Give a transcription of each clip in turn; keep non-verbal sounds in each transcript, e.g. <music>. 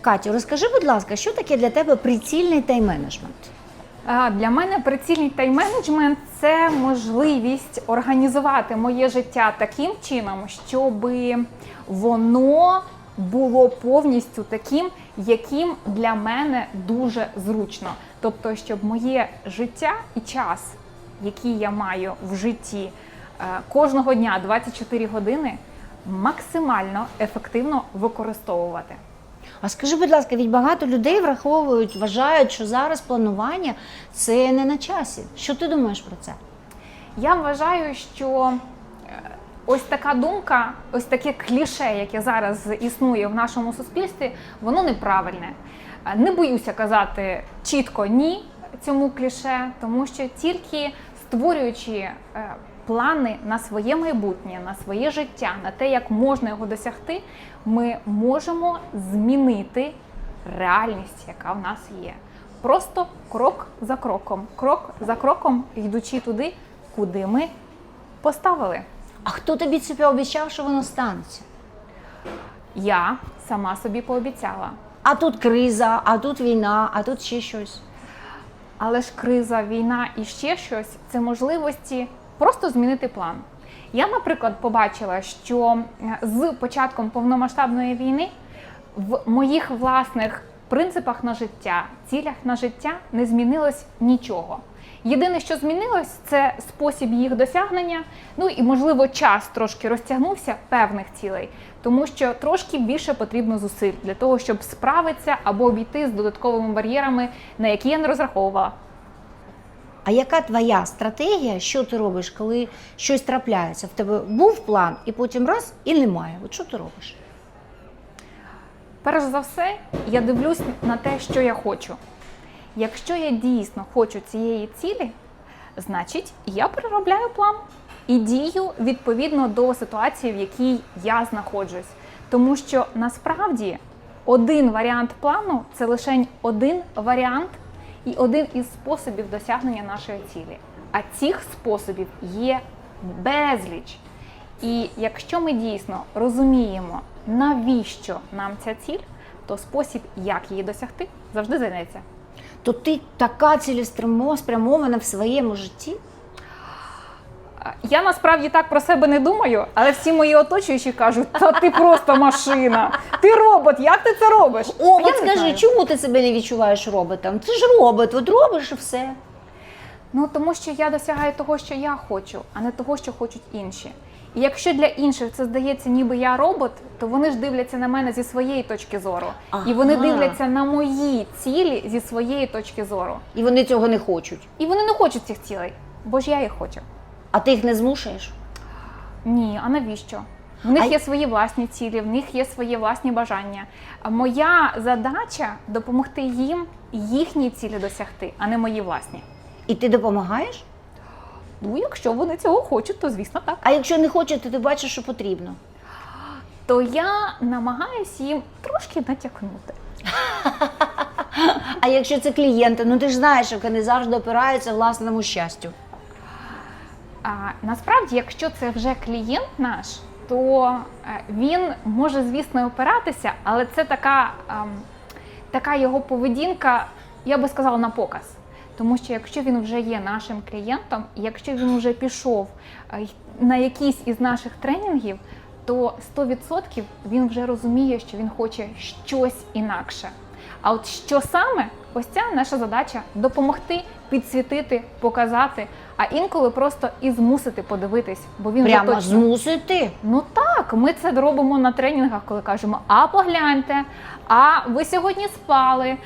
Катю, розкажи, будь ласка, що таке для тебе прицільний тайм-менеджмент? Для мене прицільний тайм-менеджмент – це можливість організувати моє життя таким чином, щоб воно було повністю таким, яким для мене дуже зручно. Тобто, щоб моє життя і час, який я маю в житті е, кожного дня 24 години, максимально ефективно використовувати. А скажи, будь ласка, від багато людей враховують, вважають, що зараз планування це не на часі. Що ти думаєш про це? Я вважаю, що е, ось така думка, ось таке кліше, яке зараз існує в нашому суспільстві, воно неправильне. Е, Не боюся казати чітко ні цьому кліше, тому що тільки створюючи е, плани на своє майбутнє, на своє життя, на те, як можна його досягти, ми можемо змінити реальність, яка в нас є. Просто крок за кроком, крок за кроком, йдучи туди, куди ми поставили. А хто тобі це пообіцяв, що воно станеться? Я сама собі пообіцяла. А тут криза, а тут війна, а тут ще щось. Але ж криза, війна і ще щось це можливості просто змінити план. Я, наприклад, побачила, що е, з початком повномасштабної війни в моїх власних принципах на життя, цілях на життя не змінилось нічого. Єдине, що змінилось, це спосіб їх досягнення. Ну і можливо час трошки розтягнувся певних цілей, тому що трошки більше потрібно зусиль для того, щоб справитися або обійти з додатковими бар'єрами, на які я не розраховувала. А яка твоя стратегія? Що ти робиш, коли щось трапляється? В тебе був план, і потім раз і немає. От що ти робиш? Перш за все, я дивлюсь на те, що я хочу. Якщо я дійсно хочу цієї цілі, значить я переробляю план і дію відповідно до ситуації, в якій я знаходжусь. Тому що насправді один варіант плану це лише один варіант і один із способів досягнення нашої цілі. А цих способів є безліч. І якщо ми дійсно розуміємо, навіщо нам ця ціль, то спосіб, як її досягти, завжди знайдеться. То ти така цілеспрямована спрямована в своєму житті? Я насправді так про себе не думаю, але всі мої оточуючі кажуть: та ти просто машина, ти робот, як ти це робиш? О, Я от скажи, знаю. чому ти себе не відчуваєш роботом? Ти ж робот, от робиш і все. Ну тому що я досягаю того, що я хочу, а не того, що хочуть інші. І якщо для інших це здається, ніби я робот, то вони ж дивляться на мене зі своєї точки зору, і вони дивляться на мої цілі зі своєї точки зору. І вони цього не хочуть. І вони не хочуть цих цілей, бо ж я їх хочу. А ти їх не змушуєш? Ні, а навіщо? В них А є свої власні цілі, в них є свої власні бажання. Моя задача допомогти їм їхні цілі досягти, а не мої власні. І ти допомагаєш? Ну, якщо вони цього хочуть, то звісно так. А якщо не хочуть, то ти бачиш, що потрібно. То я намагаюся їм трошки натякнути. <laughs> А якщо це клієнти, ну ти ж знаєш, що вони завжди опираються власному щастю. А насправді, якщо це вже клієнт наш, то е, він може, звісно, опиратися, але це така, ем, така його поведінка, я би сказала, на показ. Тому що якщо він вже є нашим клієнтом, і якщо він вже пішов е, на якийсь із наших тренінгів, то 100% він вже розуміє, що він хоче щось інакше. А от що саме, ось ця наша задача допомогти, підсвітити, показати, а інколи просто і змусити подивитись, бо він вже Прямо точно змусити. Ну так, ми це робимо на тренінгах, коли кажемо: а погляньте, а ви сьогодні спали,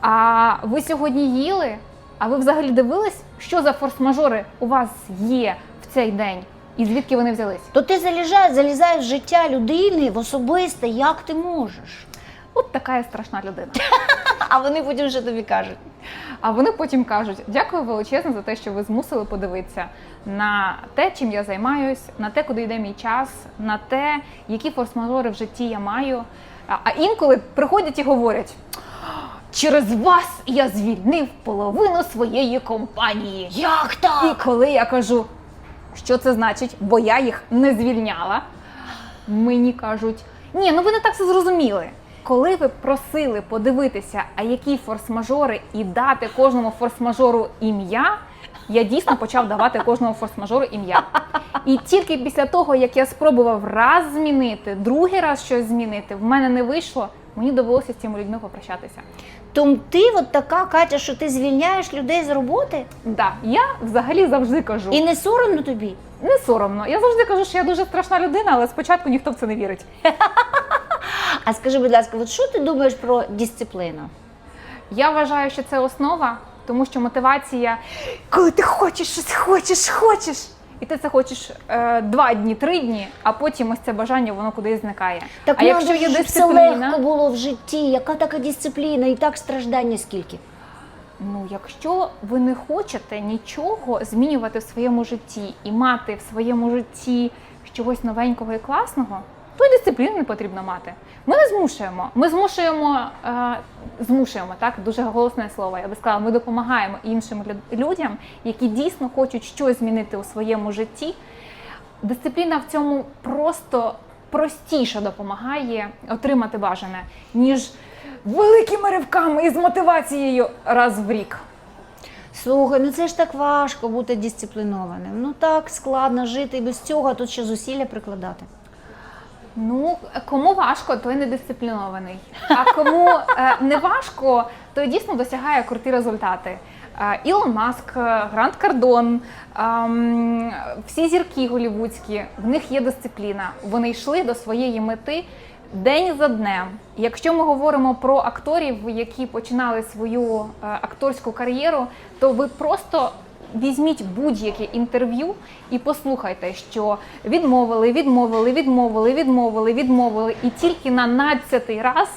а ви сьогодні їли, а ви взагалі дивились, що за форс-мажори у вас є в цей день, і звідки вони взялись? То ти залізаєш, залізаєш в життя людини в особисте, як ти можеш. От така я страшна людина. <laughs> А вони потім вже тобі кажуть. А вони потім кажуть: дякую величезно за те, що ви змусили подивитися на те, чим я займаюсь, на те, куди йде мій час, на те, які форс-мажори в житті я маю. А інколи приходять і говорять. Через вас я звільнив половину своєї компанії. Як так? І коли я кажу, що це значить, бо я їх не звільняла, мені кажуть: ні, ну ви не так все зрозуміли. Коли ви просили подивитися, а які форс-мажори, і дати кожному форс-мажору ім'я, я дійсно почав давати кожному форс-мажору ім'я. І тільки після того, як я спробував раз змінити, другий раз щось змінити, в мене не вийшло, мені довелося з цими людьми попрощатися. Тому ти от така Катя, що ти звільняєш людей з роботи Да, я взагалі завжди кажу. і не соромно тобі. Не соромно. Я завжди кажу, що я дуже страшна людина, але спочатку ніхто в це не вірить. А скажи, будь ласка, от що ти думаєш про дисципліну? Я вважаю, що це основа, тому що мотивація, коли ти хочеш щось, хочеш, хочеш. І ти це хочеш е, два дні, три дні, а потім ось це бажання воно кудись зникає. Так а якщо є щоб все легко було в житті, яка така дисципліна, і так страждання скільки? ну якщо ви не хочете нічого змінювати в своєму житті і мати в своєму житті чогось новенького і класного, то й дисципліни не потрібно мати. Ми не змушуємо. Ми змушуємо, е, змушуємо так, дуже голосне слово. Я би сказала, ми допомагаємо іншим людям, які дійсно хочуть щось змінити у своєму житті. Дисципліна в цьому просто простіше допомагає отримати бажане, ніж великими ривками і з мотивацією раз в рік. Слухай, ну це ж так важко бути дисциплінованим. Ну так складно жити без цього, а тут ще зусилля прикладати. Ну, кому важко, той не дисциплінований. А кому е, не важко, той дійсно досягає круті результати. Е, Ілон Маск, е, Грант Кардон, ем, всі зірки голівудські, в них є дисципліна. Вони йшли до своєї мети день за днем. Якщо ми говоримо про акторів, які починали свою е, акторську кар'єру, то ви просто Візьміть будь-яке інтерв'ю і послухайте, що відмовили, відмовили, відмовили, відмовили, відмовили, і тільки на 12 раз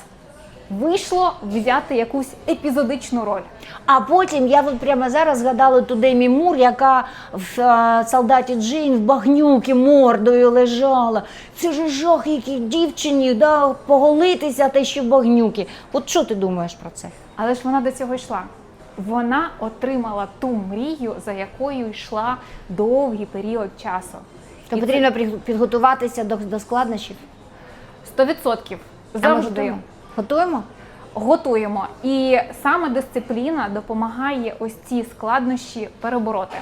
вийшло взяти якусь епізодичну роль. А потім я от прямо зараз згадала ту Демі Мур, яка в е, солдаті Джейн в багнюки мордою лежала. Це ж жах, який дівчині да, поголитися та ще багнюки. От що ти думаєш про це? Але ж вона до цього йшла. Вона отримала ту мрію, за якою йшла довгий період часу. То І потрібно це... підготуватися до, до складнощів. 100%. А ми Завжди. готуємо? Готуємо? готуємо. І саме дисципліна допомагає ось ці складнощі перебороти.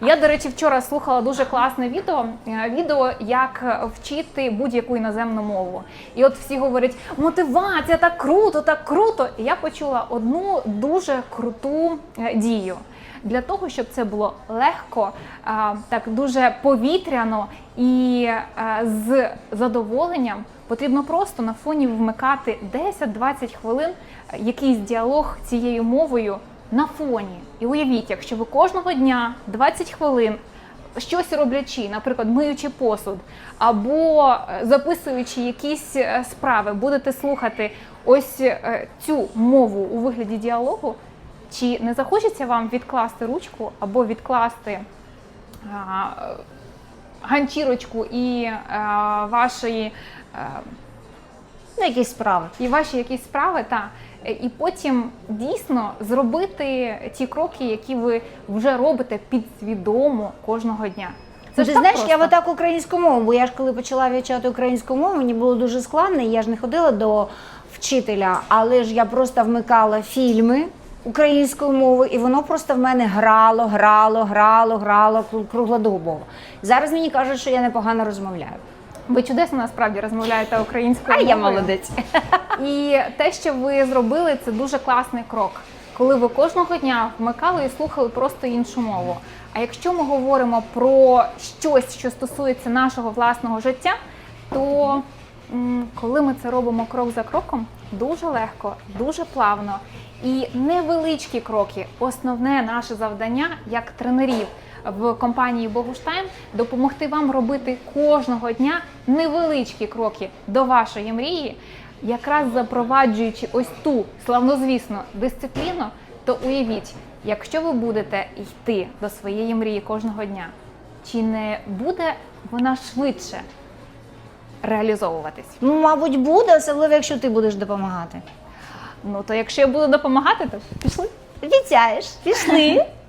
Я, до речі, вчора слухала дуже класне відео. е, Відео, як вчити будь-яку іноземну мову. І от всі говорять: мотивація, так круто, так круто. І я почула одну дуже круту е, дію. Для того, щоб це було легко, так дуже повітряно і з задоволенням, потрібно просто на фоні вмикати 10-20 хвилин е, якийсь діалог цією мовою на фоні. І уявіть, якщо ви кожного дня 20 хвилин щось роблячи, наприклад, миючи посуд, або е, записуючи якісь е, справи, будете слухати ось е, цю мову у вигляді діалогу, чи не захочеться вам відкласти ручку або відкласти а, ганчірочку і е, вашої. е, Ну, якісь справи. і ваші якісь справи, та е, і потім дійсно зробити ті кроки, які ви вже робите підсвідомо кожного дня. Це ж ти знаєш, просто. я отак українську мову, бо я ж коли почала вивчати українську мову, мені було дуже складно, і я ж не ходила до вчителя, але ж я просто вмикала фільми українською мовою, і воно просто в мене грало, грало, грало, грало кру- круглодобово. Зараз мені кажуть, що я непогано розмовляю. Ви чудесно насправді розмовляєте українською А я молодець. І те, що ви зробили, це дуже класний крок, коли ви кожного дня вмикали і слухали просто іншу мову. А якщо ми говоримо про щось, що стосується нашого власного життя, то коли ми це робимо крок за кроком, дуже легко, дуже плавно і невеличкі кроки. Основне наше завдання як тренерів в компанії Богуштайм допомогти вам робити кожного дня невеличкі кроки до вашої мрії, якраз запроваджуючи ось ту славнозвісну дисципліну, то уявіть, якщо ви будете йти до своєї мрії кожного дня, чи не буде вона швидше реалізовуватись? Ну, мабуть, буде, особливо, якщо ти будеш допомагати. Ну то якщо я буду допомагати, то пішли. Обіцяєш, пішли. <laughs>